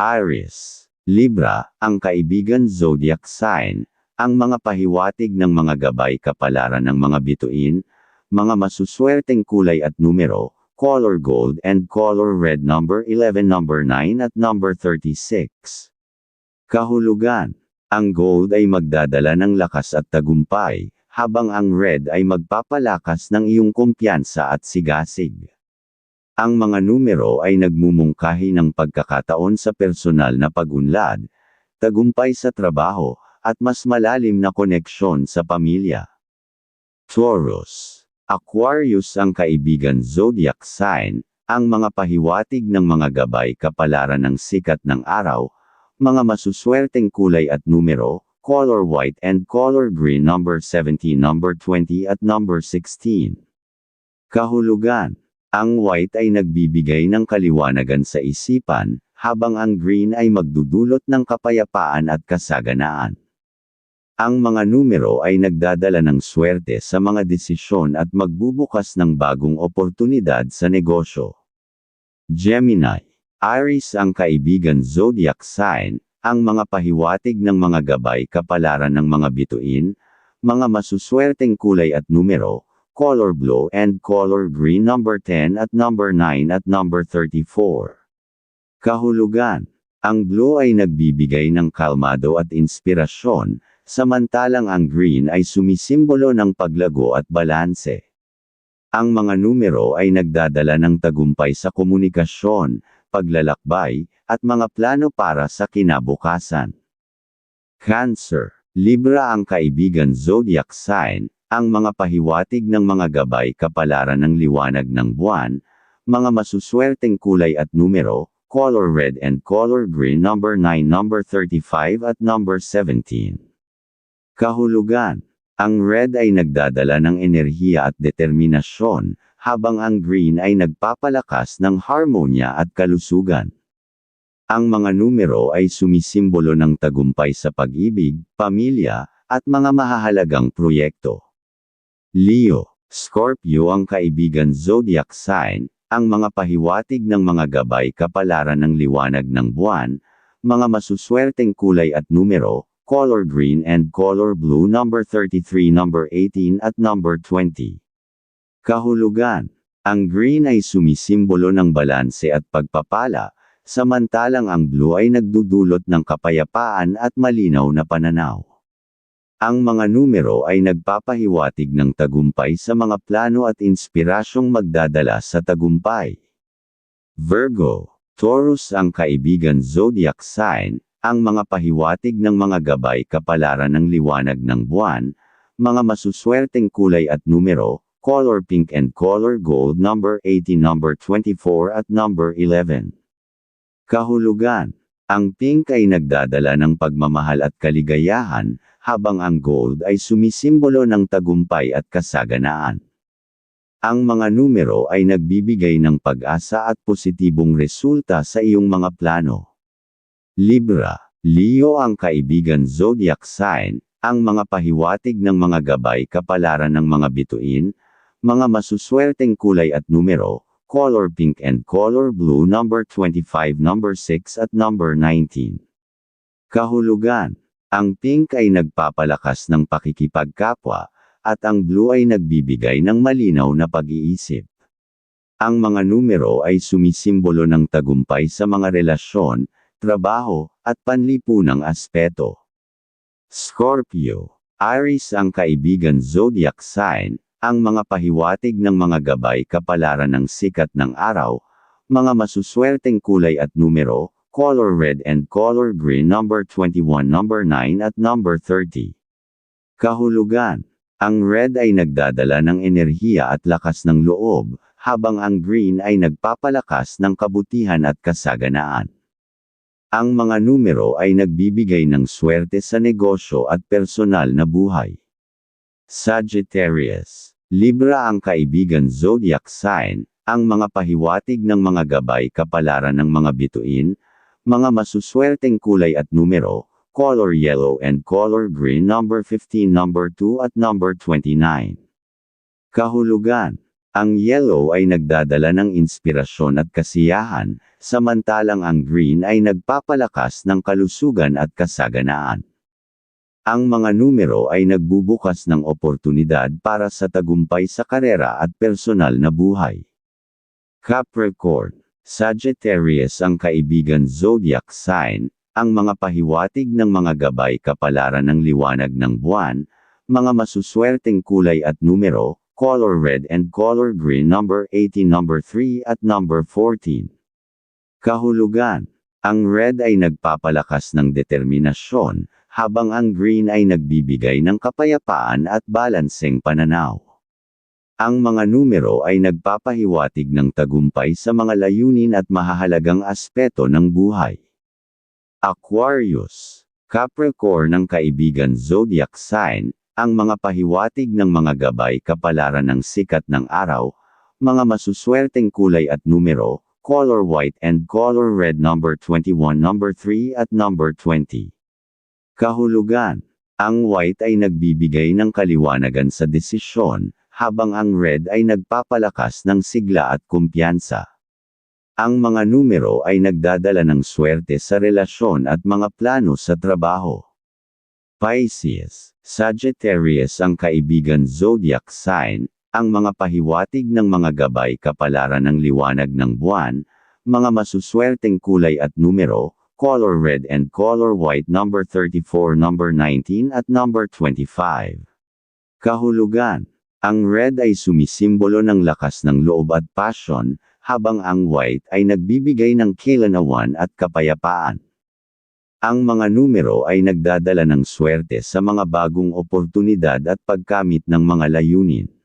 Aries, Libra, ang kaibigan zodiac sign, ang mga pahiwatig ng mga gabay kapalaran ng mga bituin, mga masuswerteng kulay at numero, color gold and color red number 11 number 9 at number 36. Kahulugan, ang gold ay magdadala ng lakas at tagumpay, habang ang red ay magpapalakas ng iyong kumpiyansa at sigasig. Ang mga numero ay nagmumungkahi ng pagkakataon sa personal na pagunlad, tagumpay sa trabaho, at mas malalim na koneksyon sa pamilya. Taurus Aquarius ang kaibigan zodiac sign, ang mga pahiwatig ng mga gabay kapalaran ng sikat ng araw, mga masuswerteng kulay at numero, color white and color green number 17 number 20 at number 16. Kahulugan ang white ay nagbibigay ng kaliwanagan sa isipan, habang ang green ay magdudulot ng kapayapaan at kasaganaan. Ang mga numero ay nagdadala ng swerte sa mga desisyon at magbubukas ng bagong oportunidad sa negosyo. Gemini, Aries ang kaibigan zodiac sign, ang mga pahiwatig ng mga gabay kapalaran ng mga bituin, mga masuswerteng kulay at numero, color blue and color green number 10 at number 9 at number 34. Kahulugan. Ang blue ay nagbibigay ng kalmado at inspirasyon, samantalang ang green ay sumisimbolo ng paglago at balanse. Ang mga numero ay nagdadala ng tagumpay sa komunikasyon, paglalakbay, at mga plano para sa kinabukasan. Cancer, Libra ang kaibigan zodiac sign, ang mga pahiwatig ng mga gabay kapalaran ng liwanag ng buwan, mga masuswerteng kulay at numero, color red and color green number 9 number 35 at number 17. Kahulugan Ang red ay nagdadala ng enerhiya at determinasyon, habang ang green ay nagpapalakas ng harmonya at kalusugan. Ang mga numero ay sumisimbolo ng tagumpay sa pag-ibig, pamilya, at mga mahahalagang proyekto. Leo, Scorpio ang kaibigan zodiac sign, ang mga pahiwatig ng mga gabay kapalaran ng liwanag ng buwan, mga masuswerteng kulay at numero, color green and color blue number 33 number 18 at number 20. Kahulugan. Ang green ay sumisimbolo ng balanse at pagpapala, samantalang ang blue ay nagdudulot ng kapayapaan at malinaw na pananaw. Ang mga numero ay nagpapahiwatig ng tagumpay sa mga plano at inspirasyong magdadala sa tagumpay. Virgo, Taurus ang kaibigan zodiac sign, ang mga pahiwatig ng mga gabay kapalaran ng liwanag ng buwan, mga masuswerteng kulay at numero, color pink and color gold number 18 number 24 at number 11. Kahulugan, ang pink ay nagdadala ng pagmamahal at kaligayahan, habang ang gold ay sumisimbolo ng tagumpay at kasaganaan. Ang mga numero ay nagbibigay ng pag-asa at positibong resulta sa iyong mga plano. Libra, Leo ang kaibigan zodiac sign, ang mga pahiwatig ng mga gabay kapalaran ng mga bituin, mga masuswerteng kulay at numero, color pink and color blue number 25 number 6 at number 19. Kahulugan ang pink ay nagpapalakas ng pakikipagkapwa, at ang blue ay nagbibigay ng malinaw na pag-iisip. Ang mga numero ay sumisimbolo ng tagumpay sa mga relasyon, trabaho, at panlipunang aspeto. Scorpio, Aries ang kaibigan zodiac sign, ang mga pahiwatig ng mga gabay kapalaran ng sikat ng araw, mga masuswerteng kulay at numero, color red and color green number 21 number 9 at number 30. Kahulugan. Ang red ay nagdadala ng enerhiya at lakas ng loob, habang ang green ay nagpapalakas ng kabutihan at kasaganaan. Ang mga numero ay nagbibigay ng swerte sa negosyo at personal na buhay. Sagittarius. Libra ang kaibigan zodiac sign, ang mga pahiwatig ng mga gabay kapalaran ng mga bituin, mga masuswerteng kulay at numero, color yellow and color green number 15 number 2 at number 29. Kahulugan. Ang yellow ay nagdadala ng inspirasyon at kasiyahan, samantalang ang green ay nagpapalakas ng kalusugan at kasaganaan. Ang mga numero ay nagbubukas ng oportunidad para sa tagumpay sa karera at personal na buhay. Capricorn, Sagittarius ang kaibigan zodiac sign, ang mga pahiwatig ng mga gabay kapalaran ng liwanag ng buwan, mga masuswerteng kulay at numero, color red and color green number 18 number 3 at number 14. Kahulugan. Ang red ay nagpapalakas ng determinasyon, habang ang green ay nagbibigay ng kapayapaan at balanseng pananaw. Ang mga numero ay nagpapahiwatig ng tagumpay sa mga layunin at mahahalagang aspeto ng buhay. Aquarius, Capricorn ng kaibigan zodiac sign, ang mga pahiwatig ng mga gabay kapalaran ng sikat ng araw, mga masuswerteng kulay at numero, color white and color red number 21 number 3 at number 20. Kahulugan. Ang white ay nagbibigay ng kaliwanagan sa desisyon, habang ang red ay nagpapalakas ng sigla at kumpiyansa. Ang mga numero ay nagdadala ng swerte sa relasyon at mga plano sa trabaho. Pisces, Sagittarius ang kaibigan zodiac sign, ang mga pahiwatig ng mga gabay kapalaran ng liwanag ng buwan, mga masuswerteng kulay at numero, color red and color white number 34 number 19 at number 25. Kahulugan. Ang red ay sumisimbolo ng lakas ng loob at passion, habang ang white ay nagbibigay ng kilanawan at kapayapaan. Ang mga numero ay nagdadala ng swerte sa mga bagong oportunidad at pagkamit ng mga layunin.